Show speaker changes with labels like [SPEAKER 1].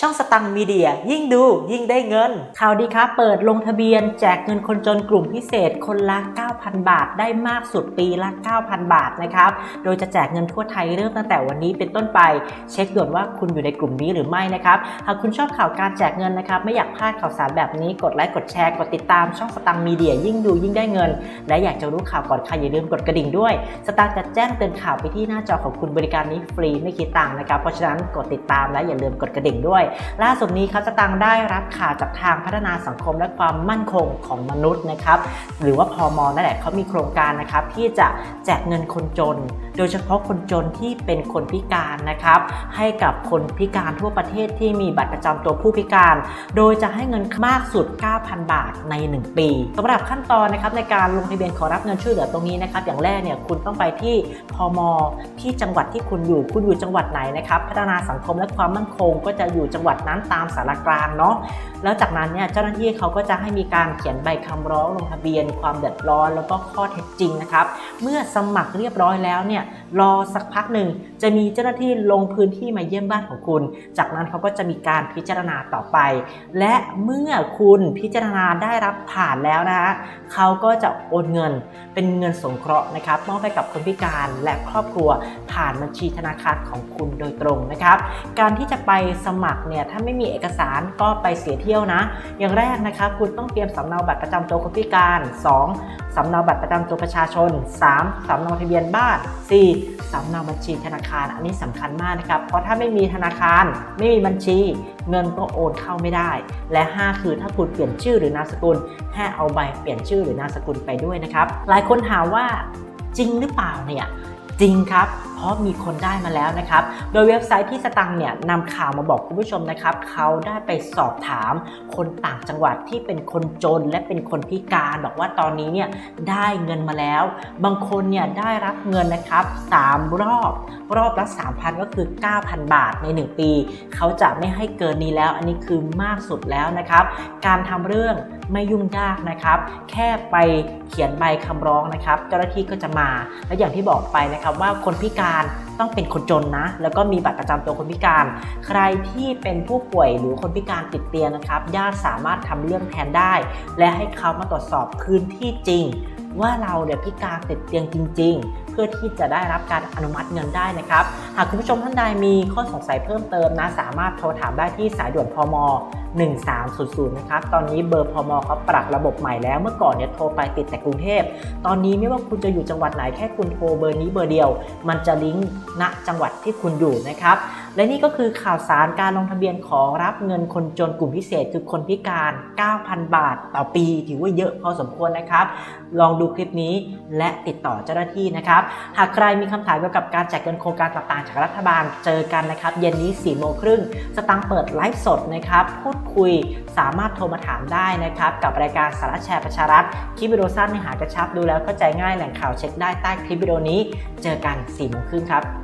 [SPEAKER 1] ช่องสตังค์มีเดีย ยิ่งดูยิ่งได้เงิน ข่าวดีครับเปิดลงทะเบียน แจกเงินคนจนกลุ่มพิเศษคนละ 9,000 บาท ได้มากสุดปีละ 9,000 บาทนะครับ โดยจะแจกเงินทั่วไทยเริ่มตั้งแต่วันนี้เป็นต้นไป เช็คด่วนว่าคุณอยู่ในกลุ่มนี้หรือไม่นะครับ หากคุณชอบข่าวการแจกเงินนะครับ ไม่อยากพลาดข่าวสารแบบนี้ กดไลค์กดแชร์กดติดตามช่องสตังค์มีเดีย ยิ่งดูยิ่งได้เงิน และอยากจะรู้ข่าวก่อนใครอย่าลืมกดกระดิ่งด้วย สตางค์จะแจ้งเตือนข่าวไปที่หน้าจอของคุณบริการนี้ฟรีไม่คิดตังค์นะครับ เพราะฉะนั้นกดติดตามและอย่าลืมกดกระดิ่งด้วยล่าสุดนี้ครับสตางค์ได้รับข่าวจากทางพัฒนาสังคมและความมั่นคงของมนุษย์นะครับ หรือว่าพอมนั่นแหละเขามีโครงการนะครับที่จะแจกเงินคนจน โดยเฉพาะคนจนที่เป็นคนพิการนะครับ ให้กับคนพิการทั่วประเทศที่มีบัตรประจำตัวผู้พิการ โดยจะให้เงินมากสุด 9,000 บาทใน 1 ปีสำหรับขั้นตอนนะครับในการลงทะเบียนขอรับเงินช่วยเหลือตรงนี้นะครับ อย่างแรกเนี่ยคุณต้องไปที่พมที่จังหวัดที่คุณอยู่ คุณอยู่จังหวัดไหนนะครับ พัฒนาสังคมและความมั่นคงก็จะอยู่จังหวัดนั้นตามสารกลางเนาะแล้วจากนั้นเนี่ยเจ้าหน้าที่เขาก็จะให้มีการเขียนใบคำร้องลงทะเบียน ความเดือดร้อนแล้วก็ข้อเท็จจริงนะครับ เมื่อสมัครเรียบร้อยแล้วเนี่ย รอสักพักหนึ่งจะมีเจ้าหน้าที่ลงพื้นที่มาเยี่ยมบ้านของคุณ จากนั้นเขาก็จะมีการพิจารณาต่อไป และเมื่อคุณพิจารณาได้รับผ่านแล้วนะฮะเขาก็จะโอนเงินเป็นเงินสงเคราะห์นะครับมอบให้กับคนพิการและครอบครัวผ่านบัญชีธนาคารของคุณโดยตรงนะครับ การที่จะไปสมัครเนี่ยถ้าไม่มีเอกสารก็ไปเสียเที่ยวนะ อย่างแรกนะครับคุณต้องเตรียมสำเนาบัตรประจำตัวคนพิการ 2. สำเนาบัตรประจำตัวประชาชน 3. สำเนาทะเบียนบ้าน 4. สำเนาบัญชีธนาคาร อันนี้สำคัญมากนะครับ เพราะถ้าไม่มีธนาคาร ไม่มีบัญชี เงินก็โอนเข้าไม่ได้ และ 5 คือถ้าคุณเปลี่ยนชื่อหรือนามสกุลให้เอาใบเปลี่ยนชื่อหรือนามสกุลไปด้วยนะครับ หลายคนถามว่าจริงหรือเปล่าเนี่ย จริงครับ ราะมีคนได้มาแล้วนะครับ โดยเว็บไซต์ที่สตังค์เนี่ยนำข่าวมาบอกคุณผู้ชมนะครับเขาได้ไปสอบถาม คนต่างจังหวัดที่เป็นคนจนและเป็นคนพิการบอกว่าตอนนี้เนี่ยได้เงินมาแล้ว บางคนเนี่ยได้รับเงินนะครับ3รอบรอบละ3,000 ก็คือ 9,000 บาทใน 1 ปี เขาจะไม่ให้เกินนี้แล้ว อันนี้คือมากสุดแล้วนะครับ การทำเรื่องไม่ยุ่งยากนะครับ แค่ไปเขียนใบคำร้องนะครับ เจ้าหน้าที่ก็จะมา และอย่างที่บอกไปนะครับว่าคนพิการต้องเป็นคนจนนะ แล้วก็มีบัตรประจำตัวคนพิการ ใครที่เป็นผู้ป่วยหรือคนพิการติดเตียงนะครับ ญาติสามารถทำเรื่องแทนได้ และให้เขามาตรวจสอบพื้นที่จริง ว่าเราเนี่ยพิการติดเตียงจริง ๆ เพื่อที่จะได้รับการอนุมัติเงินได้นะครับ หากคุณผู้ชมท่านใดมีข้อสงสัยเพิ่มเติมนะ สามารถโทรถามได้ที่สายด่วนพม1300 นะครับ ตอนนี้เบอร์พมเขาปรับระบบใหม่แล้ว เมื่อก่อนเนี่ยโทรไปติดแต่กรุงเทพ ตอนนี้ไม่ว่าคุณจะอยู่จังหวัดไหนแค่คุณโทรเบอร์นี้เบอร์เดียว มันจะลิงก์ณจังหวัดที่คุณอยู่นะครับ และนี่ก็คือข่าวสารการลงทะเบียนขอรับเงินคนจนกลุ่มพิเศษ คือคนพิการ 9,000 บาท ต่อปี ถือว่าเยอะพอสมควรนะครับ ลองดูดูคลิปนี้ และติดต่อเจ้าหน้าที่นะครับ หากใครมีคำถามเกี่ยวกับการแจกเงินโครงการต่างๆ จากรัฐบาลเจอกันนะครับเย็นนี้4โมงครึ่งสตังเปิดไลฟ์สดนะครับพูดคุยสามารถโทรมาถามได้นะครับกับรายการสาระแชร์ประชารัฐคลิปวิดีโอสั้นเนื้อหากระชับดูแล้วเข้าใจง่ายแหล่งข่าวเช็คได้ใต้คลิปวิดีโอนี้ เจอกัน4โมงครึ่งครับ